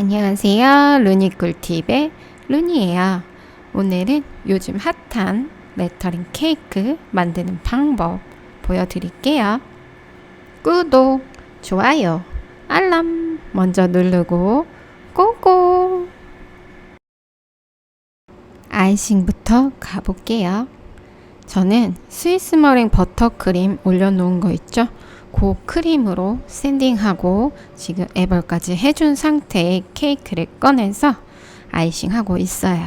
안녕하세요. 루니 꿀팁의 루니예요. 오늘은 요즘 핫한 레터링 케이크 만드는 방법 보여드릴게요. 구독, 좋아요, 알람 먼저 누르고 고고! 아이싱부터 가볼게요. 저는 스위스 머랭 버터크림 올려놓은 거 있죠? 그 크림으로 샌딩하고 지금 애벌까지 해준 상태의 케이크를 꺼내서 아이싱하고 있어요.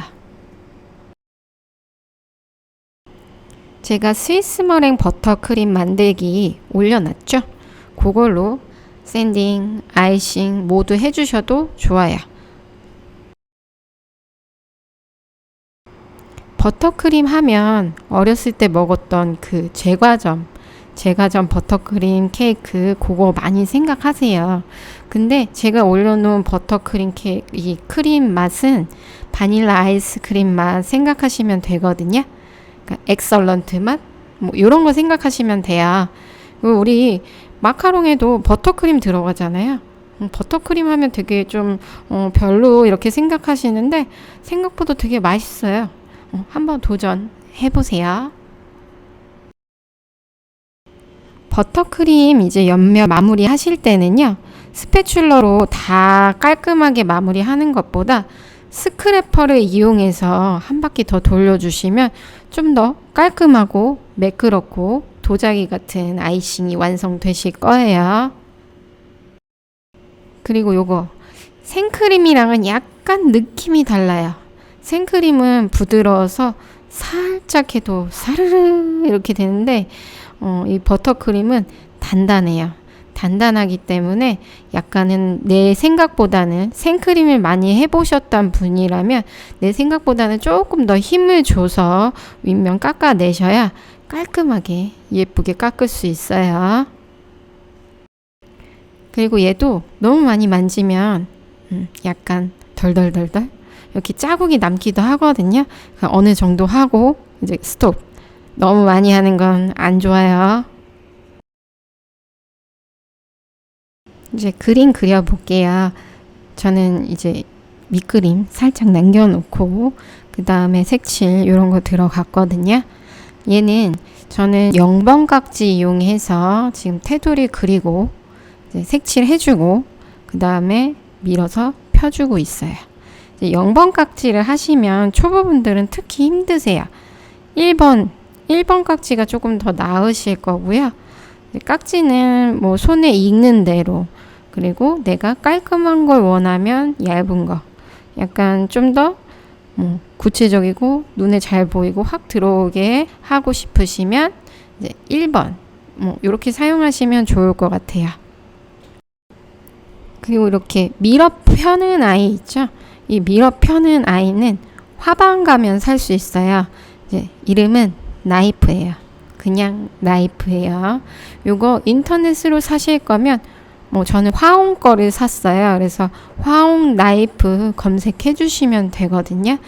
제가 스위스 머랭 버터크림 만들기 올려놨죠? 그걸로 샌딩, 아이싱 모두 해주셔도 좋아요. 버터크림 하면 어렸을 때 먹었던 그 제과점 제과점 버터크림 케이크 그거 많이 생각하세요. 근데 제가 올려놓은 버터크림 케이크 이 크림 맛은 바닐라 아이스크림 맛 생각하시면 되거든요. 그러니까 엑설런트 맛? 뭐 이런 거 생각하시면 돼요. 우리 마카롱에도 버터크림 들어가잖아요. 음, 버터크림 하면 되게 좀 어, 별로 이렇게 생각하시는데 생각보다 되게 맛있어요. 어, 한번 도전해 보세요. 버터크림 이제 옆면 마무리 하실 때는요. 스패츌러로 다 깔끔하게 마무리 하는 것보다 스크래퍼를 이용해서 한 바퀴 더 돌려주시면 좀 더 깔끔하고 매끄럽고 도자기 같은 아이싱이 완성되실 거예요. 그리고 요거 생크림이랑은 약간 느낌이 달라요. 생크림은 부드러워서 살짝 해도 사르르 이렇게 되는데 어, 이 버터크림은 단단해요. 단단하기 때문에 약간은 내 생각보다는 생크림을 많이 해보셨던 분이라면 내 생각보다는 조금 더 힘을 줘서 윗면 깎아내셔야 깔끔하게 예쁘게 깎을 수 있어요. 그리고 얘도 너무 많이 만지면 음, 약간 덜덜덜덜 이렇게 자국이 남기도 하거든요. 그러니까 어느 정도 하고 이제 스톱. 너무 많이 하는 건 안 좋아요. 이제 그림 그려볼게요. 저는 이제 밑그림 살짝 남겨놓고 그 다음에 색칠 이런 거 들어갔거든요. 얘는 저는 0번 각지 이용해서 지금 테두리 그리고 색칠 해주고 그 다음에 밀어서 펴주고 있어요. 0번 각지를 하시면 초보분들은 특히 힘드세요. 1번, 1번 각지가 조금 더 나으실 거고요. 깍지는 뭐 손에 익는 대로 그리고 내가 깔끔한 걸 원하면 얇은 거 약간 좀더 뭐 구체적이고 눈에 잘 보이고 확 들어오게 하고 싶으시면 이제 1번 뭐 이렇게 사용하시면 좋을 것 같아요. 그리고 이렇게 밀어 펴는 아이 있죠? 이 밀어 펴는 아이는 화방 가면 살 수 있어요. 이제 이름은 나이프예요. 그냥 나이프예요. 요거 인터넷으로 사실 거면 뭐 저는 화홍 거를 샀어요. 그래서 화홍 나이프 검색해 주시면 되거든요.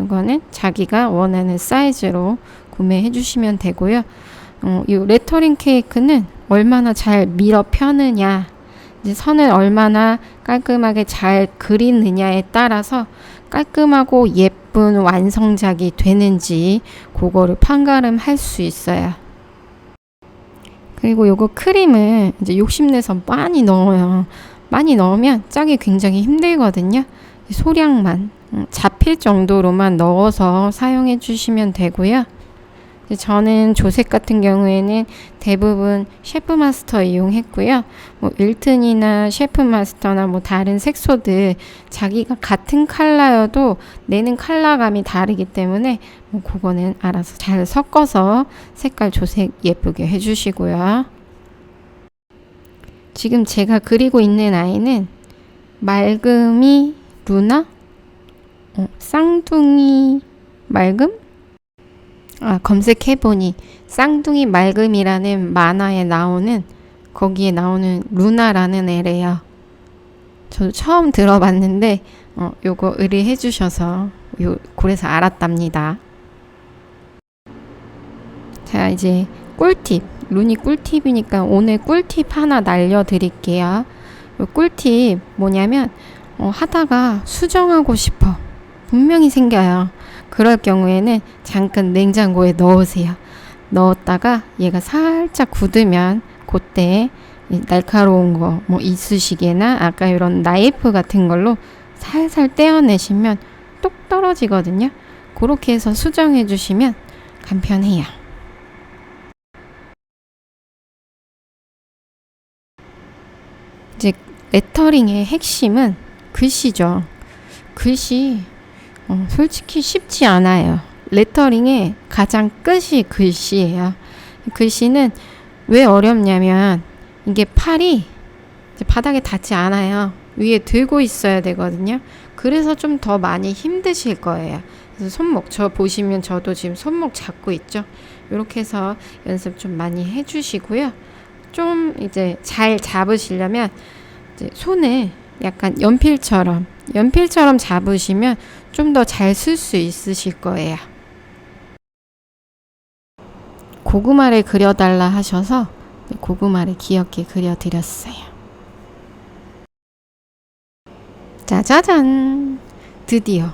이거는 자기가 원하는 사이즈로 구매해 주시면 되고요. 어, 이 레터링 케이크는 얼마나 잘 밀어 펴느냐 선을 얼마나 깔끔하게 잘 그리느냐에 따라서 깔끔하고 예쁜 완성작이 되는지 그거를 판가름 할 수 있어요. 그리고 요거 크림을 이제 욕심내서 많이 넣어요. 많이 넣으면 짜기 굉장히 힘들거든요. 소량만 음, 잡힐 정도로만 넣어서 사용해 주시면 되고요. 저는 조색 같은 경우에는 대부분 셰프 마스터 이용했고요. 뭐 윌튼이나 셰프 마스터나 뭐 다른 색소들 자기가 같은 컬러여도 내는 컬러감이 다르기 때문에 뭐 그거는 알아서 잘 섞어서 색깔 조색 예쁘게 해주시고요. 지금 제가 그리고 있는 아이는 맑음이 루나? 어, 쌍둥이 맑음? 아, 검색해보니 쌍둥이 맑음이라는 만화에 나오는 거기에 나오는 루나라는 애래요. 저도 처음 들어봤는데 어, 요거 의뢰해 주셔서 요 그래서 알았답니다. 자 이제 꿀팁 루니 꿀팁이니까 오늘 꿀팁 하나 날려드릴게요. 요 꿀팁 뭐냐면 어, 하다가 수정하고 싶어. 분명히 생겨요. 그럴 경우에는 잠깐 냉장고에 넣으세요. 넣었다가 얘가 살짝 굳으면 그때 이 날카로운 거, 뭐 이쑤시개나 아까 이런 나이프 같은 걸로 살살 떼어내시면 똑 떨어지거든요. 그렇게 해서 수정해 주시면 간편해요. 이제 레터링의 핵심은 글씨죠. 글씨 어, 솔직히 쉽지 않아요. 레터링의 가장 끝이 글씨예요. 글씨는 왜 어렵냐면 이게 팔이 바닥에 닿지 않아요. 위에 들고 있어야 되거든요. 그래서 좀 더 많이 힘드실 거예요. 그래서 손목 저 보시면 저도 지금 손목 잡고 있죠. 이렇게 해서 연습 좀 많이 해주시고요. 좀 이제 잘 잡으시려면 이제 손을 약간 연필처럼 연필처럼 잡으시면 좀 더 잘 쓸 수 있으실 거예요. 고구마를 그려달라 하셔서 고구마를 귀엽게 그려드렸어요. 짜자잔! 드디어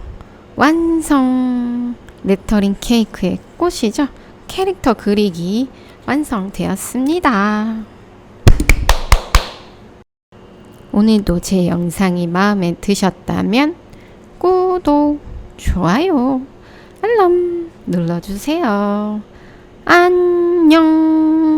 완성! 레터링 케이크의 꽃이죠? 캐릭터 그리기 완성되었습니다. 오늘도 제 영상이 마음에 드셨다면 구독, 좋아요, 알람 눌러주세요. 안녕!